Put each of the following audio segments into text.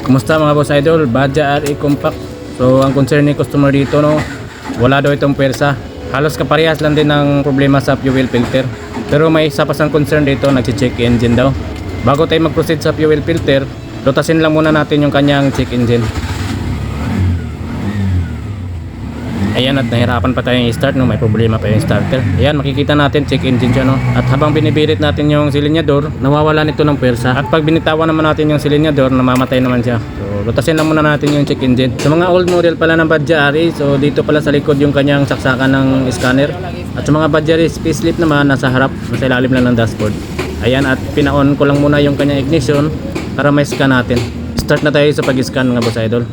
Kumusta mga boss idol? Badja RE Compact. So ang concern ni customer dito no, wala daw itong pwersa. Halos kaparehas lang din ng problema sa fuel filter. Pero may isa pa siyang concern dito, nagsi-check engine daw. Bago tayo mag-proceed sa fuel filter, lutasin lang muna natin yung kanyang check engine. Ayan at nahirapan pa tayong i-start no, may problema pa yung starter. Ayan makikita natin check engine siya no. At habang binibirit natin yung silinyador, nawawala nito ng pwersa. At pag binitawan naman natin yung silinyador, namamatay naman siya. So lutasin lang muna natin yung check engine. Sa mga old model pala ng Badjari, so dito pala sa likod yung kanyang saksakan ng scanner. At sa mga Badjari facelift naman nasa harap, nasa ilalim lang ng dashboard. Ayan at pina-on ko lang muna yung kanyang ignition para may scan natin. Start na tayo sa pag-scan mga boss idol.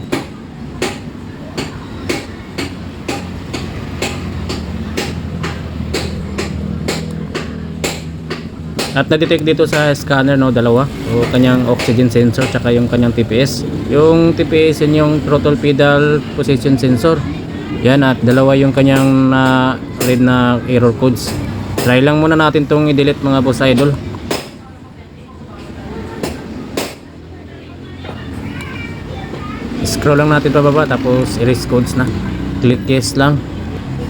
At na-detect dito sa scanner no, dalawa. O kanyang oxygen sensor tsaka yung kanyang TPS. Yung TPS yun yung throttle pedal position sensor. Yan at dalawa yung kanyang na read na error codes. Try lang muna natin tong i-delete mga boss idol. Scroll lang natin pababa tapos erase codes na. Click yes lang.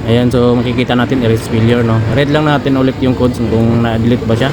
Ayan, so makikita natin erase failure, no? Read lang natin ulit yung codes kung na-delete ba siya.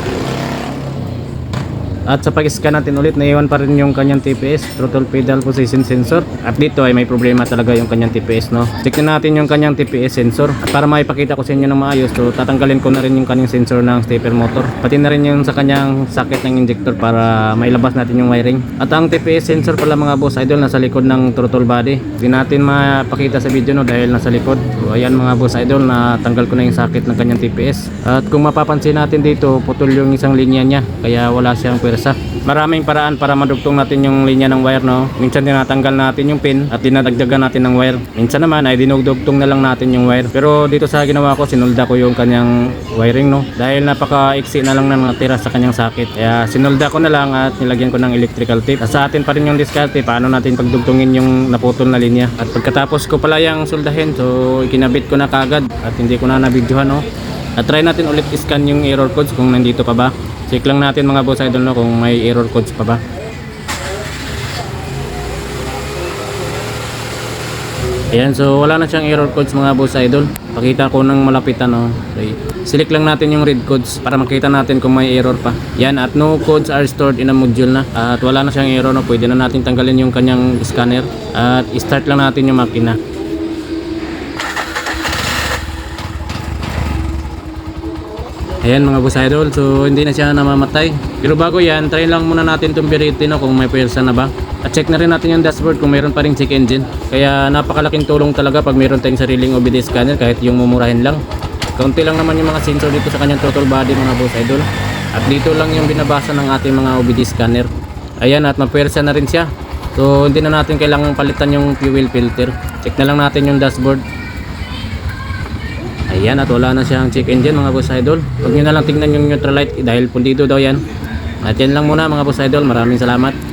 At sa pag-scan natin ulit, naiwan pa rin yung kanyang TPS, throttle pedal position sensor. At dito ay may problema talaga yung kanyang TPS, no? Check na natin yung kanyang TPS sensor. At para maipakita ko sa inyo ng maayos, so tatanggalin ko na rin yung kanyang sensor ng stepper motor. Pati na rin yung sa kanyang socket ng injector para mailabas natin yung wiring. At ang TPS sensor pala mga boss idol, nasa likod ng throttle body. Hindi natin mapakita sa video, no? Dahil nasa likod. So ayan mga boss idol, natanggal ko na yung socket ng kanyang TPS. At kung mapapansin natin dito, putol yung isang linya niya. Kaya wala siyang pwersa. Maraming paraan para madugtong natin yung linya ng wire no. Minsan tinatanggal natin yung pin at dinadagdagan natin ng wire. Minsan naman ay dinugdugtong na lang natin yung wire. Pero dito sa ginawa ko sinulda ko yung kanyang wiring no. Dahil napaka-iksi na lang ng natira sa kanyang socket. Kaya sinulda ko na lang at nilagyan ko ng electrical tape. At sa atin pa rin yung diskarte paano natin pagdugtungin yung naputol na linya. At pagkatapos ko pala yung soldahin so ikinabit ko na kagad at hindi ko na nabidyohan no. At try natin ulit i-scan yung error codes kung nandito pa ba. Check lang natin mga boss idol no kung may error codes pa ba. Ayan, so wala na siyang error codes mga boss idol. Pakita ko ng malapitan no. Okay. Select lang natin yung read codes para makita natin kung may error pa. Yan, at no codes are stored in a module na. At wala na siyang error no. Pwede na natin tanggalin yung kanyang scanner. At start lang natin yung makina. Ayan mga boss idol, so hindi na siya namamatay. Pero bago yan, try lang muna natin itong Verity no, kung may pwersa na ba. At check na rin natin yung dashboard kung mayroon pa rin check engine. Kaya napakalaking tulong talaga pag mayroon tayong sariling OBD scanner kahit yung mumurahin lang. Kaunti lang naman yung mga sensor dito sa kanyang throttle body mga boss idol. At dito lang yung binabasa ng ating mga OBD scanner. Ayan at mapwersa na rin siya. So hindi na natin kailangang palitan yung fuel filter. Check na lang natin yung dashboard. Ayan at wala na siyang check engine mga boss idol. Huwag nyo na lang tingnan yung neutral light dahil pundido daw yan. At yan lang muna mga boss idol. Maraming salamat.